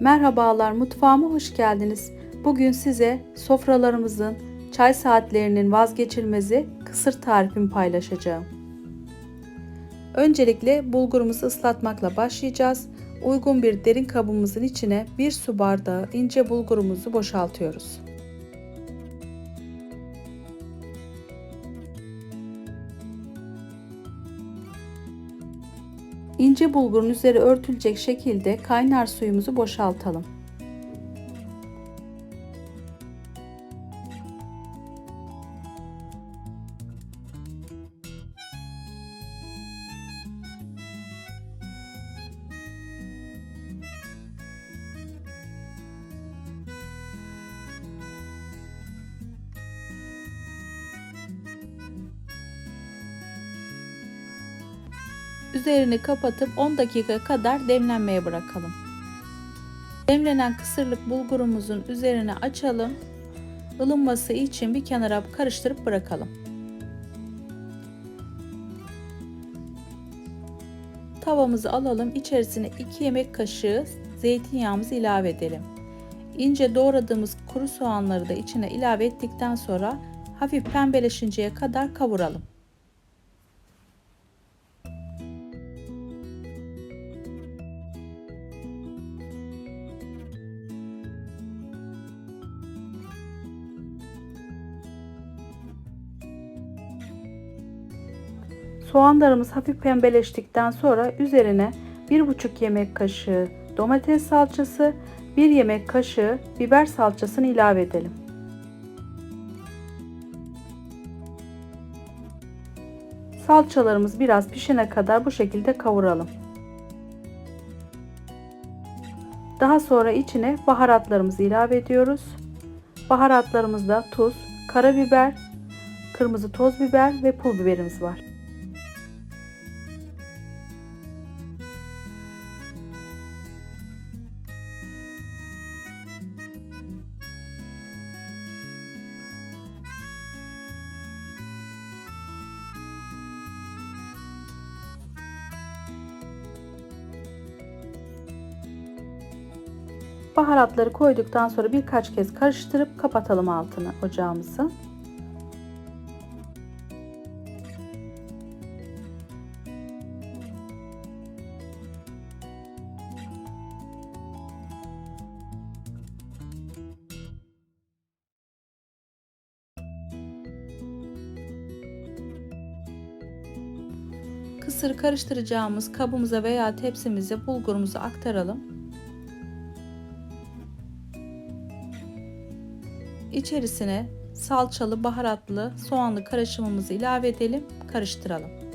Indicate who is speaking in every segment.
Speaker 1: Merhabalar mutfağıma hoş geldiniz. Bugün size sofralarımızın çay saatlerinin vazgeçilmezi kısır tarifimi paylaşacağım. Öncelikle bulgurumuzu ıslatmakla başlayacağız. Uygun bir derin kabımızın içine 1 su bardağı ince bulgurumuzu boşaltıyoruz. İnce bulgurun üzeri örtülecek şekilde kaynar suyumuzu boşaltalım. Üzerini kapatıp 10 dakika kadar demlenmeye bırakalım. Demlenen kısırlık bulgurumuzun üzerine açalım. Ilınması için bir kenara karıştırıp bırakalım. Tavamızı alalım. İçerisine 2 yemek kaşığı zeytinyağımızı ilave edelim. İnce doğradığımız kuru soğanları da içine ilave ettikten sonra hafif pembeleşinceye kadar kavuralım. Soğanlarımız hafif pembeleştikten sonra üzerine 1,5 yemek kaşığı domates salçası, 1 yemek kaşığı biber salçasını ilave edelim. Salçalarımız biraz pişene kadar bu şekilde kavuralım. Daha sonra içine baharatlarımızı ilave ediyoruz. Baharatlarımızda tuz, karabiber, kırmızı toz biber ve pul biberimiz var. Baharatları koyduktan sonra birkaç kez karıştırıp kapatalım altını ocağımızı. Kısır karıştıracağımız kabımıza veya tepsimize bulgurumuzu aktaralım. İçerisine salçalı, baharatlı, soğanlı karışımımızı ilave edelim, karıştıralım.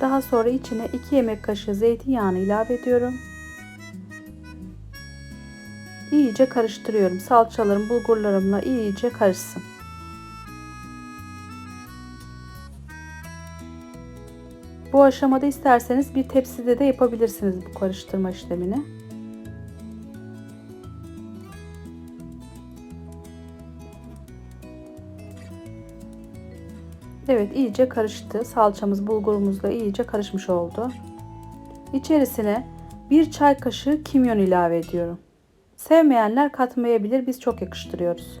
Speaker 1: Daha sonra içine 2 yemek kaşığı zeytinyağını ilave ediyorum. İyice karıştırıyorum. Salçalarım bulgurlarımla iyice karışsın. Bu aşamada isterseniz bir tepside de yapabilirsiniz bu karıştırma işlemini. Evet iyice karıştı. Salçamız bulgurumuzla iyice karışmış oldu. İçerisine bir çay kaşığı kimyon ilave ediyorum. Sevmeyenler katmayabilir. Biz çok yakıştırıyoruz.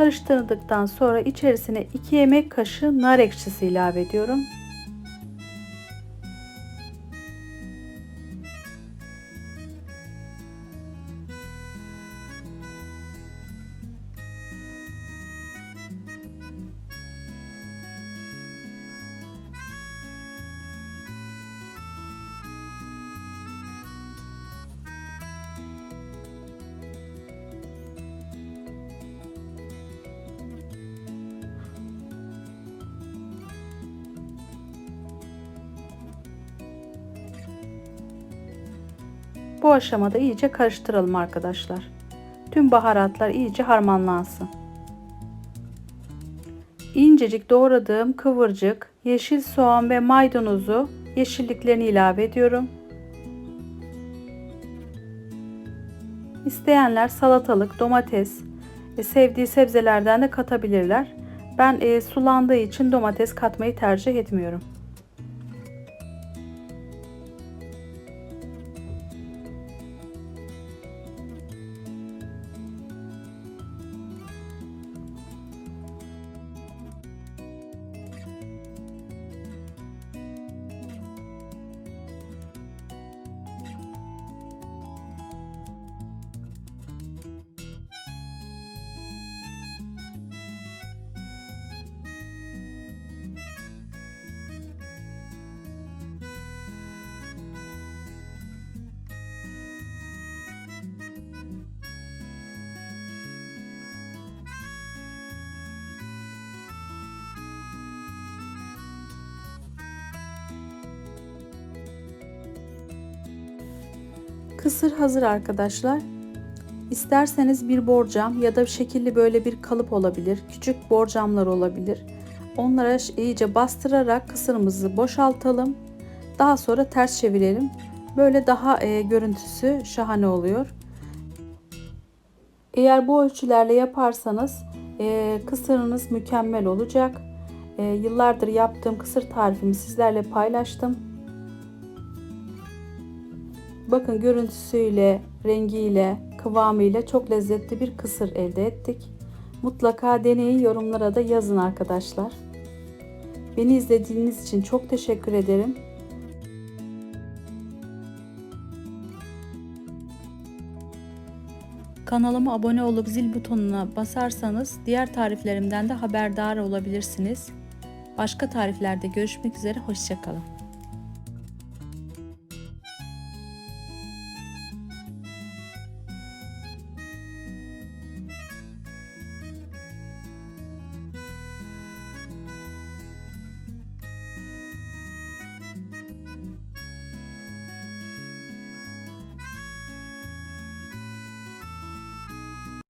Speaker 1: Karıştırdıktan sonra içerisine 2 yemek kaşığı nar ekşisi ilave ediyorum. Bu aşamada iyice karıştıralım arkadaşlar. Tüm baharatlar iyice harmanlansın. İncecik doğradığım kıvırcık, yeşil soğan ve maydanozu yeşilliklerini ilave ediyorum. İsteyenler salatalık, domates sevdiği sebzelerden de katabilirler. Ben e, sulandığı için domates katmayı tercih etmiyorum. Kısır hazır arkadaşlar. İsterseniz bir borcam ya da şekilli böyle bir kalıp olabilir. Küçük borcamlar olabilir. Onlara iyice bastırarak kısırımızı boşaltalım. Daha sonra ters çevirelim. Böyle daha e, görüntüsü şahane oluyor. Eğer bu ölçülerle yaparsanız e, kısırınız mükemmel olacak. E, yıllardır yaptığım kısır tarifimi sizlerle paylaştım. Bakın görüntüsüyle, rengiyle, kıvamıyla çok lezzetli bir kısır elde ettik. Mutlaka deneyin, yorumlara da yazın arkadaşlar. Beni izlediğiniz için çok teşekkür ederim. Kanalıma abone olup zil butonuna basarsanız diğer tariflerimden de haberdar olabilirsiniz. Başka tariflerde görüşmek üzere, hoşçakalın.